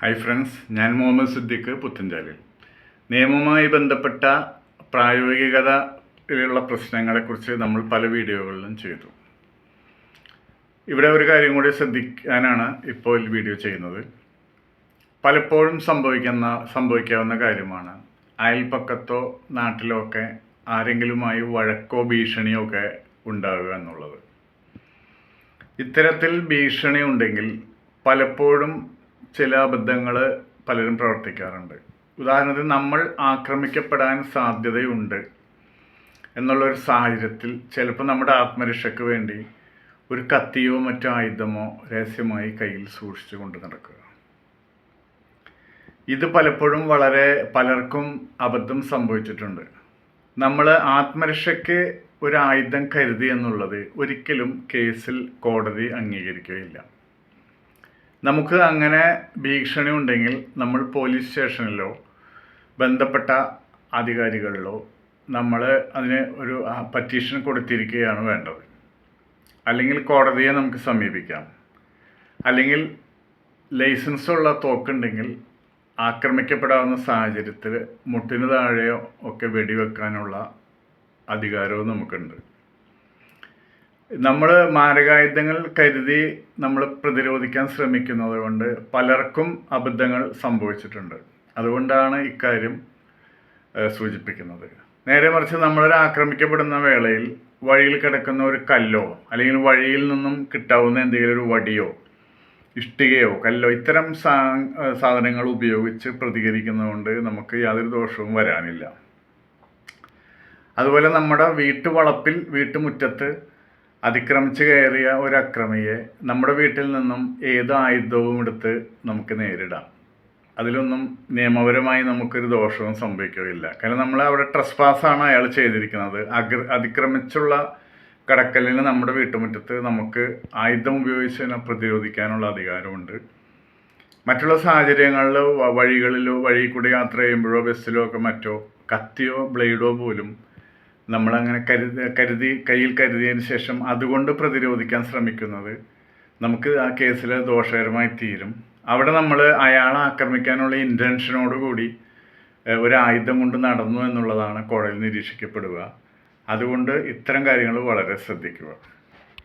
Hi friends ഞാൻ മുഹമ്മദ് സിദ്ദിഖ് പുത്തഞ്ചാലിൽ നിയമവുമായി ബന്ധപ്പെട്ട പ്രായോഗികതയിലുള്ള പ്രശ്നങ്ങളെക്കുറിച്ച് നമ്മൾ പല വീഡിയോകളിലും ചെയ്തു. ഇവിടെ ഒരു കാര്യം കൂടി ശ്രദ്ധിക്കാനാണ് ഇപ്പോൾ ഈ വീഡിയോ ചെയ്യുന്നത്. പലപ്പോഴും സംഭവിക്കുന്ന സംഭവിക്കാവുന്ന കാര്യമാണ്. അയൽപ്പക്കത്തോ നാട്ടിലോ ഒക്കെ ആരെങ്കിലുമായി വഴക്കോ ഭീഷണിയോ ഒക്കെ ഉണ്ടാവുക എന്നുള്ളത്. ഇത്തരത്തിൽ ഭീഷണി ഉണ്ടെങ്കിൽ പലപ്പോഴും ചില അബദ്ധങ്ങൾ പലരും പ്രവർത്തിക്കാറുണ്ട്. ഉദാഹരണത്തിന് നമ്മൾ ആക്രമിക്കപ്പെടാൻ സാധ്യതയുണ്ട് എന്നുള്ളൊരു സാഹചര്യത്തിൽ ചിലപ്പോൾ നമ്മുടെ ആത്മരക്ഷയ്ക്ക് വേണ്ടി ഒരു കത്തിയോ മറ്റോ ആയുധമോ രഹസ്യമായി കയ്യിൽ സൂക്ഷിച്ചു കൊണ്ട് നടക്കുക. ഇത് പലപ്പോഴും വളരെ പലർക്കും അബദ്ധം സംഭവിച്ചിട്ടുണ്ട്. നമ്മൾ ആത്മരക്ഷയ്ക്ക് ഒരു ആയുധം കരുതി എന്നുള്ളത് ഒരിക്കലും കേസിൽ കോടതി അംഗീകരിക്കുകയില്ല. നമുക്ക് അങ്ങനെ ഭീഷണി ഉണ്ടെങ്കിൽ നമ്മൾ പോലീസ് സ്റ്റേഷനിലോ ബന്ധപ്പെട്ട അധികാരികളിലോ നമ്മൾ അതിന് ഒരു പറ്റീഷൻ കൊടുത്തിരിക്കുകയാണ് വേണ്ടത്. അല്ലെങ്കിൽ കോടതിയെ നമുക്ക് സമീപിക്കാം. അല്ലെങ്കിൽ ലൈസൻസ് ഉള്ള തോക്കുണ്ടെങ്കിൽ ആക്രമിക്കപ്പെടാവുന്ന സാഹചര്യത്തിൽ മുട്ടിന് താഴെയോ ഒക്കെ വെടിവെക്കാനുള്ള അധികാരവും നമുക്കുണ്ട്. നമ്മൾ മാരകായുധങ്ങൾ കരുതി നമ്മൾ പ്രതിരോധിക്കാൻ ശ്രമിക്കുന്നത് കൊണ്ട് പലർക്കും അബദ്ധങ്ങൾ സംഭവിച്ചിട്ടുണ്ട്. അതുകൊണ്ടാണ് ഇക്കാര്യം സൂചിപ്പിക്കുന്നത്. നേരെ മറിച്ച് നമ്മളൊരു ആക്രമിക്കപ്പെടുന്ന വേളയിൽ വഴിയിൽ കിടക്കുന്ന ഒരു കല്ലോ അല്ലെങ്കിൽ വഴിയിൽ നിന്നും കിട്ടാവുന്ന എന്തെങ്കിലും ഒരു വടിയോ ഇഷ്ടികയോ കല്ലോ ഇത്തരം സാ സാധനങ്ങൾ ഉപയോഗിച്ച് പ്രതികരിക്കുന്നതുകൊണ്ട് നമുക്ക് യാതൊരു ദോഷവും വരാനില്ല. അതുപോലെ നമ്മുടെ വീട്ടുവളപ്പിൽ വീട്ടുമുറ്റത്ത് അതിക്രമിച്ച് കയറിയ ഒരു അക്രമിയെ നമ്മുടെ വീട്ടിൽ നിന്നും ഏത് ആയുധവും എടുത്ത് നമുക്ക് നേരിടാം. അതിലൊന്നും നിയമപരമായി നമുക്കൊരു ദോഷവും സംഭവിക്കുകയില്ല. കാരണം നമ്മൾ അവിടെ ട്രസ്പാസാണ് അയാൾ ചെയ്തിരിക്കുന്നത്. അഗ്ര അതിക്രമിച്ചുള്ള കടക്കലിന് നമ്മുടെ വീട്ടുമുറ്റത്ത് നമുക്ക് ആയുധം ഉപയോഗിച്ച് അതിനെ പ്രതിരോധിക്കാനുള്ള അധികാരമുണ്ട്. മറ്റുള്ള സാഹചര്യങ്ങളിൽ വഴികളിലോ വഴി കൂടി യാത്ര ചെയ്യുമ്പോഴോ ബസ്സിലോ ഒക്കെ മറ്റോ കത്തിയോ ബ്ലേഡോ പോലും നമ്മളങ്ങനെ കരുതി കരുതി കയ്യിൽ കരുതിയതിന് ശേഷം അതുകൊണ്ട് പ്രതിരോധിക്കാൻ ശ്രമിക്കുന്നത് നമുക്ക് ആ കേസിൽ ദോഷകരമായി തീരും. അവിടെ നമ്മൾ അയാളെ ആക്രമിക്കാനുള്ള ഇന്റൻഷനോട് കൂടി ഒരു ആയുധം കൊണ്ട് നടന്നു എന്നുള്ളതാണ് കോടതിയിൽ നിരീക്ഷിക്കപ്പെടുക. അതുകൊണ്ട് ഇത്തരം കാര്യങ്ങൾ വളരെ ശ്രദ്ധിക്കുക.